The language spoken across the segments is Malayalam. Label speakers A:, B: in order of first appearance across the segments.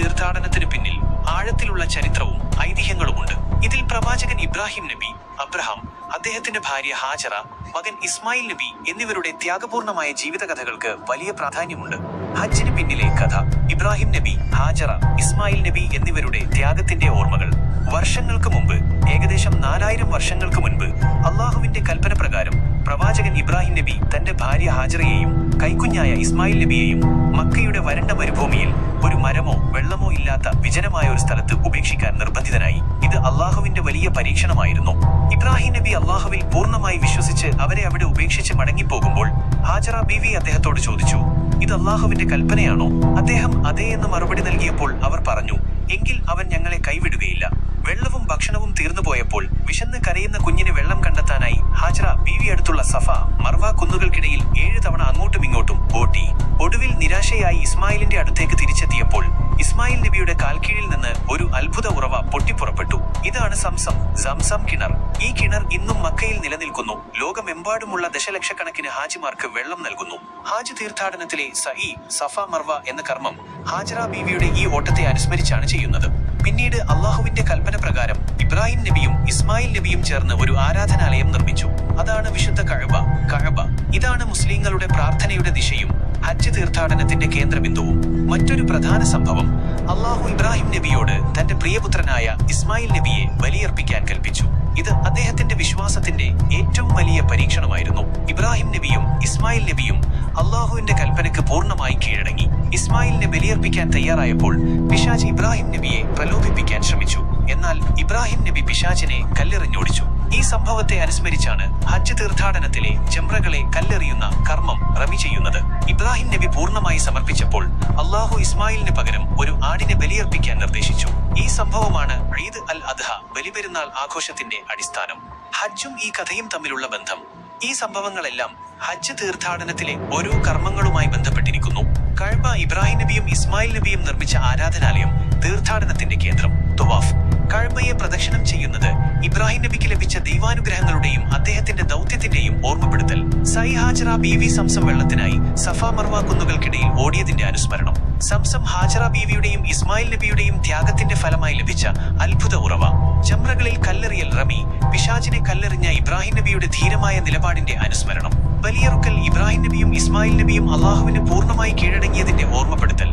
A: തീർത്ഥാടനത്തിന് പിന്നിൽ ആഴത്തിലുള്ള ചരിത്രവും ഐതിഹ്യങ്ങളുമുണ്ട്. ഇതിൽ പ്രവാചകൻ ഇബ്രാഹിം നബി അബ്രഹാം അദ്ദേഹത്തിന്റെ ഭാര്യ ഹാജറ മകൻ ഇസ്മായിൽ നബി എന്നിവരുടെ ത്യാഗപൂർണമായ ജീവിതകഥകൾക്ക് വലിയ പ്രാധാന്യമുണ്ട്. ഹജ്ജിന് പിന്നിലെ കഥ ഇബ്രാഹിം നബി ഹാജറ ഇസ്മായിൽ നബി എന്നിവരുടെ ത്യാഗത്തിന്റെ ഓർമ്മകൾ. വർഷങ്ങൾക്ക് മുമ്പ് ഏകദേശം നാലായിരം വർഷങ്ങൾക്ക് മുൻപ് അള്ളാഹുവിന്റെ കൽപ്പന പ്രകാരം പ്രവാചകൻ ഇബ്രാഹിം നബി തന്റെ ഭാര്യ ഹാജറയെയും കൈക്കുഞ്ഞായ ഇസ്മായിൽ നബിയെയും മക്കയുടെ വരണ്ട മരുഭൂമിയിൽ ഒരു മരമോ വെള്ളമോ ഇല്ലാത്ത വിജനമായ ഒരു സ്ഥലത്ത് ഉപേക്ഷിക്കാൻ നിർബന്ധിതനായി. ഇത് അള്ളാഹുവിന്റെ വലിയ പരീക്ഷണമായിരുന്നു. ഇബ്രാഹിം നബി അള്ളാഹുവിൽ പൂർണമായി വിശ്വസിച്ച് അവരെ അവിടെ ഉപേക്ഷിച്ച് മടങ്ങിപ്പോകുമ്പോൾ ഹാജറ ബീവി അദ്ദേഹത്തോട് ചോദിച്ചു ഇത് അള്ളാഹുവിന്റെ കൽപ്പനയാണോ? അദ്ദേഹം അതേ എന്ന് മറുപടി നൽകിയപ്പോൾ അവർ പറഞ്ഞു എങ്കിൽ അവൻ ഞങ്ങളെ കൈവിടുകയില്ല. വെള്ളവും ഭക്ഷണവും തീർന്നു പോയപ്പോൾ വിശന്ന് കരയുന്ന കുഞ്ഞിന് വെള്ളം കണ്ടെത്താനായി ഹാജറ ബീവി അടുത്തുള്ള സഫ മർവ കുന്നുകൾക്കിടയിൽ ഏഴ് തവണ അങ്ങോട്ടും ഇങ്ങോട്ടും ഓട്ടി. ഒടുവിൽ നിരാശയായി ഇസ്മായിലിന്റെ അടുത്തേക്ക് തിരിച്ചെത്തിയപ്പോൾ ഇസ്മായിൽ നബിയുടെ കാൽക്കീഴിൽ നിന്ന് ഒരു അത്ഭുത ഉറവ പൊട്ടിപ്പുറപ്പെട്ടു. ഇതാണ് സംസം. സംസം കിണർ. ഈ കിണർ ഇന്നും മക്കയിൽ നിലനിൽക്കുന്നു. ലോകമെമ്പാടുമുള്ള ദശലക്ഷക്കണക്കിന് ഹാജിമാർക്ക് വെള്ളം നൽകുന്നു. ഹാജ് തീർത്ഥാടനത്തിലെ സഹി സഫ മർവ എന്ന കർമ്മം ഹാജറ ബീവിയുടെ ഈ ഓട്ടത്തെ അനുസ്മരിച്ചാണ് ചെയ്യുന്നത്. പിന്നീട് അള്ളാഹുവിന്റെ കൽപ്പന പ്രകാരം ഇബ്രാഹിം നബിയും ഇസ്മായിൽ നബിയും ചേർന്ന് ഒരു ആരാധനാലയം നിർമ്മിച്ചു. അതാണ് വിശുദ്ധ കഴബ കഴബ ഇതാണ് മുസ്ലിങ്ങളുടെ പ്രാർത്ഥനയുടെ ദിശയും ഹജ്ജ് തീർത്ഥാടനത്തിന്റെ കേന്ദ്രബിന്ദുവും. മറ്റൊരു പ്രധാന സംഭവം അള്ളാഹു ഇബ്രാഹിം നബിയോട് തന്റെ പ്രിയപുത്രനായ ഇസ്മായിൽ നബിയെ ബലിയർപ്പിക്കാൻ കൽപ്പിച്ചു. ഇത് അദ്ദേഹത്തിന്റെ വിശ്വാസത്തിന്റെ ഏറ്റവും വലിയ പരീക്ഷണമായിരുന്നു. ഇബ്രാഹിം നബിയും ഇസ്മായിൽ നബിയും അള്ളാഹുവിന്റെ കൽപ്പനക്ക് പൂർണമായി കീഴടങ്ങി. ഇസ്മായിലിനെ ബലിയർപ്പിക്കാൻ തയ്യാറായപ്പോൾ പിശാജ് ഇബ്രാഹിം നബിയെ പ്രലോഭിപ്പിക്കാൻ ശ്രമിച്ചു. എന്നാൽ ഇബ്രാഹിം നബി പിശാജിനെ കല്ലെറിഞ്ഞോടിച്ചു. ഈ സംഭവത്തെ അനുസ്മരിച്ചാണ് ഹജ്ജ് തീർത്ഥാടനത്തിലെ ജംറകളെ കല്ലെറിയുന്ന കർമ്മം റമി ചെയ്യുന്നത്. ഇബ്രാഹിം നബി പൂർണമായി സമർപ്പിച്ചപ്പോൾ അള്ളാഹു ഇസ്മായിലിന് പകരം ഒരു ആടിനെ ബലിയർപ്പിക്കാൻ നിർദ്ദേശിച്ചു. ഈ സംഭവമാണ് ഈദ് അൽ അദ്ഹ ബലിപെരുന്നാൾ ആഘോഷത്തിന്റെ അടിസ്ഥാനം. ഹജ്ജും ഈ കഥയും തമ്മിലുള്ള ബന്ധം. ഈ സംഭവങ്ങളെല്ലാം ഹജ്ജ് തീർത്ഥാടനത്തിലെ ഓരോ കർമ്മങ്ങളുമായി ബന്ധപ്പെട്ടിരിക്കുന്നു. കഴബ ഇബ്രാഹിം നബിയും ഇസ്മായിൽ നബിയും നിർമ്മിച്ച ആരാധനാലയം തീർത്ഥാടനത്തിന്റെ കേന്ദ്രം തുവാഫ്. കഴബയെ പ്രദക്ഷിണം ചെയ്യുന്നത് ഇബ്രാഹിം നബിക്ക് ലഭിച്ച ദൈവാനുഗ്രഹങ്ങളുടെയും അദ്ദേഹത്തിന്റെ ദൗത്യത്തിന്റെയും ഓർമ്മപ്പെടുത്തൽ. സൈ ഹാജറ ബീവി സംസം വെള്ളത്തിനായി സഫ മർവ കുന്നുകൾക്കിടയിൽ ഓടിയതിന്റെ അനുസ്മരണം. സംസം ഹാജറ ബീവിയുടെയും ഇസ്മായിൽ നബിയുടെയും ത്യാഗത്തിന്റെ ഫലമായി ലഭിച്ച അത്ഭുത ഉറവ. ചമ്രകളിൽ കല്ലെറിയൽ റമി പിശാചിനെ കല്ലെറിഞ്ഞ ഇബ്രാഹിം നബിയുടെ ധീരമായ നിലപാടിന്റെ അനുസ്മരണം. ബലിയറുക്കൽ ഇബ്രാഹിം നബിയും ഇസ്മായിൽ നബിയും അള്ളാഹുവിന് പൂർണമായി കീഴടങ്ങിയതിന്റെ ഓർമ്മപ്പെടുത്തൽ.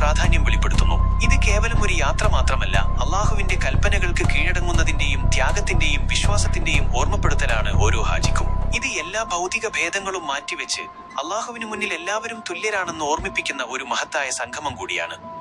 A: പ്രാധാന്യം വെളിപ്പെടുത്തുന്നു. ഇത് കേവലം ഒരു യാത്ര മാത്രമല്ല അള്ളാഹുവിന്റെ കൽപ്പനകൾക്ക് കീഴടങ്ങുന്നതിന്റെയും ത്യാഗത്തിന്റെയും വിശ്വാസത്തിന്റെയും ഓർമ്മപ്പെടുത്തലാണ് ഓരോ ഹാജിക്കും. ഇത് എല്ലാ ഭൗതിക ഭേദങ്ങളും മാറ്റിവെച്ച് അള്ളാഹുവിന് മുന്നിൽ എല്ലാവരും തുല്യരാണെന്ന് ഓർമ്മിപ്പിക്കുന്ന ഒരു മഹത്തായ സംഗമം കൂടിയാണ്.